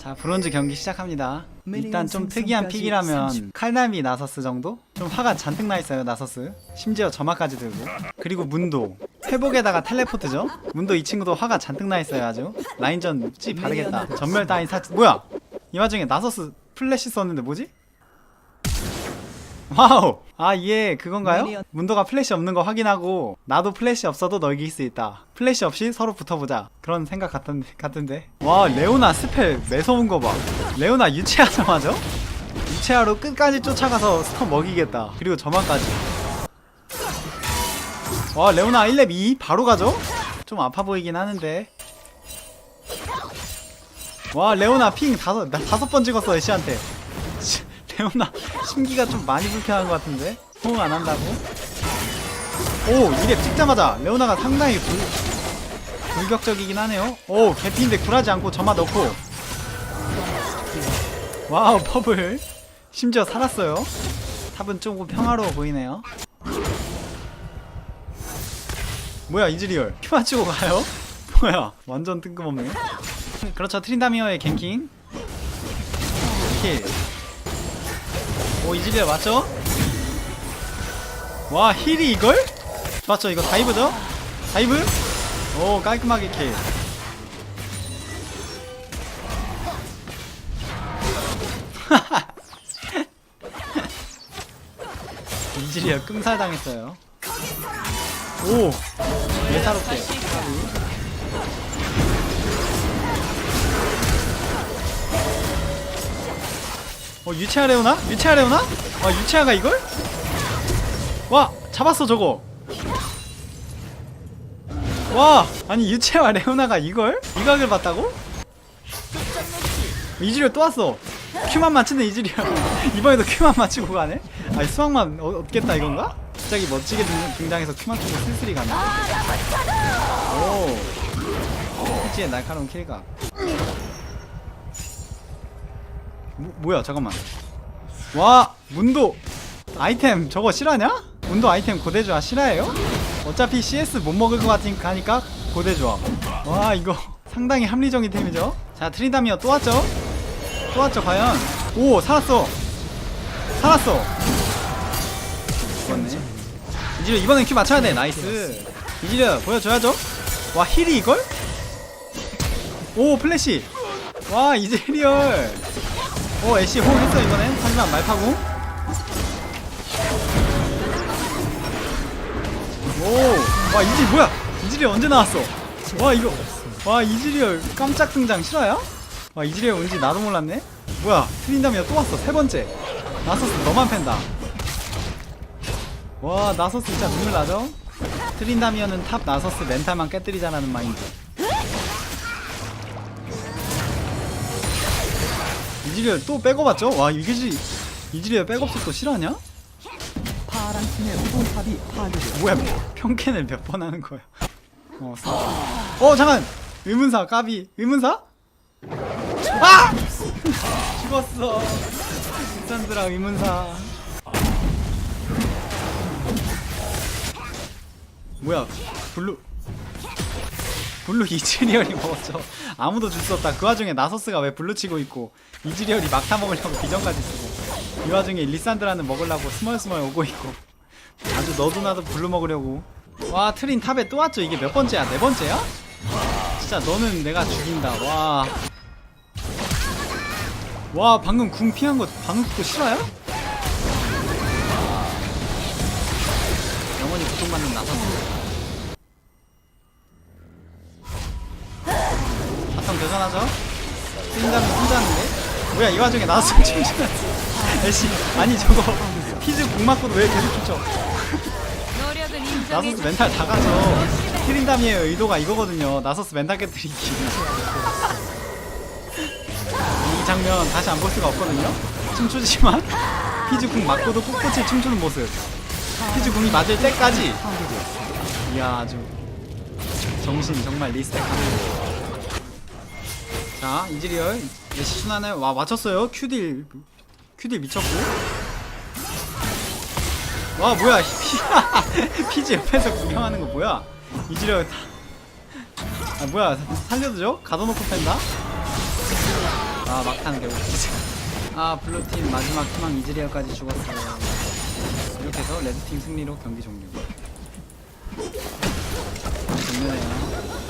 자 브론즈 경기 시작합니다. 일단 좀 특이한 픽이라면 칼날미 나서스 정도? 좀 화가 잔뜩 나 있어요 나서스. 심지어 점화까지 들고. 그리고 문도. 회복에다가 텔레포트죠? 문도 이 친구도 화가 잔뜩 나 있어요 아주. 라인전 찌 바르겠다. 전멸 따윈 사 뭐야? 이 와중에 나서스 플래시 썼는데 뭐지? 와우 아얘 그건가요? 문도가 플래시 없는 거 확인하고 나도 플래시 없어도 널 이길 수 있다. 플래시 없이 서로 붙어보자. 그런 생각 같던데, 같은데. 와 레오나 스펠 매서운 거 봐. 레오나 유체하자마자? 유체하로 끝까지 쫓아가서 스턴 먹이겠다. 그리고 저만까지. 와 레오나 1렙 2 바로 가죠? 좀 아파 보이긴 하는데. 와 레오나 핑 다섯 나 다섯 번 찍었어 애쉬한테 치, 레오나 심기가 좀 많이 불편한 것 같은데? 호응 안 한다고? 오 이랩 찍자마자 레오나가 상당히 불, 불격적이긴 하네요. 오 개피인데 굴하지 않고 점화 넣고. 와우 퍼블. 심지어 살았어요. 탑은 조금 평화로워 보이네요. 뭐야 이즈리얼. 큐 맞추고 가요? 뭐야 완전 뜬금없네. 그렇죠 트린다미어의 갱킹. 킬. 오 이즈리얼 맞죠? 와 힐이 이걸? 맞죠 이거 다이브죠? 다이브? 오 깔끔하게 킬 이즈리얼 끔살 당했어요 오 예사롭게 어 유치하레오나? 유치하레오나? 와 유치하가 이걸? 와 잡았어 저거 와 아니 유치와 레오나가 이걸? 이 각을 봤다고? 이즈리얼 또 왔어 큐만 맞추네 이즈리얼 이번에도 큐만 맞추고 가네? 아니 수학만 어, 얻겠다 이건가? 갑자기 멋지게 등- 등장해서 큐 맞추고 슬슬이 가네 오 피지의 날카로운 킬각 뭐, 뭐야 잠깐만. 와 문도 아이템 저거 실화냐? 문도 아이템 고대조합 실화예요? 어차피 CS 못 먹을 것 같으니까 고대조합 와 이거 상당히 합리적인 템이죠? 자 트리다미어 또 왔죠? 또 왔죠 과연? 오 살았어. 살았어. 죽었네. 이지려 이번엔 큐 맞춰야 돼. 나이스. 이지려 보여줘야죠? 와 힐이 이걸? 오 플래시. 와 이즈리얼 오 애쉬 호응했어 이번엔. 하지만 말파궁 오와 이지 뭐야? 이즈리얼 언제 나왔어? 와 이거 와 이즈리얼 깜짝 등장. 실화야? 와 이즈리얼 온지 나도 몰랐네. 뭐야 트린다미어 또 왔어 세 번째. 나서스 너만 팬다. 와 나서스 진짜 눈물 나죠? 트린다미어는 탑 나서스 멘탈만 깨뜨리자라는 마인드 이즈리얼 또 백업 왔죠? 와 이게 지 이즈리얼 백업도 또 실화냐? 파란 팀의 파괴되었습니다. 뭐야 평캔을 몇 번 하는 거야 어, 사... 어 잠깐 의문사 까비 의문사? 아! 죽었어 인산드라 의문사 뭐야 블루 블루 이즈리얼이 먹었죠 아무도 줄 수 없다 그 와중에 나서스가 왜 블루 치고 있고 이즈리얼이 막타 먹으려고 비전까지 쓰고 이 와중에 리산드라는 먹으려고 스멀스멀 오고 있고 아주 너도 나도 블루 먹으려고 와 트린 탑에 또 왔죠 이게 몇 번째야 네 번째야? 진짜 너는 내가 죽인다 와. 와 방금 궁 피한 거 방금 그거 실화야? 영원히 고통받는 나선수 뭐야 이 와중에 나왔어 춤추는 애쉬 아니 저거 피즈 궁 맞고도 왜 계속 춤춰 나서스 멘탈 다 가죠. 트린다미의 의도가 이거거든요. 나서스 멘탈 깨뜨리기. 이 장면 다시 안 볼 수가 없거든요. 춤추지만 피즈 궁 맞고도 꿋꿋이 춤추는 모습. 피즈 궁이 맞을 때까지. 이야 아주 정신 정말 리스펙합니다. 자 이즈리얼. 예시 순환을 와 맞췄어요. 큐딜. 큐딜 미쳤고. 와 뭐야. 피, 피지 옆에서 구경하는 거 뭐야? 이지려 아 뭐야. 살려도죠? 가둬놓고 팬다? 아아 막타는 결국. 아 블루팀 마지막 희망 이즈리얼까지 죽었어요. 이렇게 해서 레드팀 승리로 경기 종료. 종료네요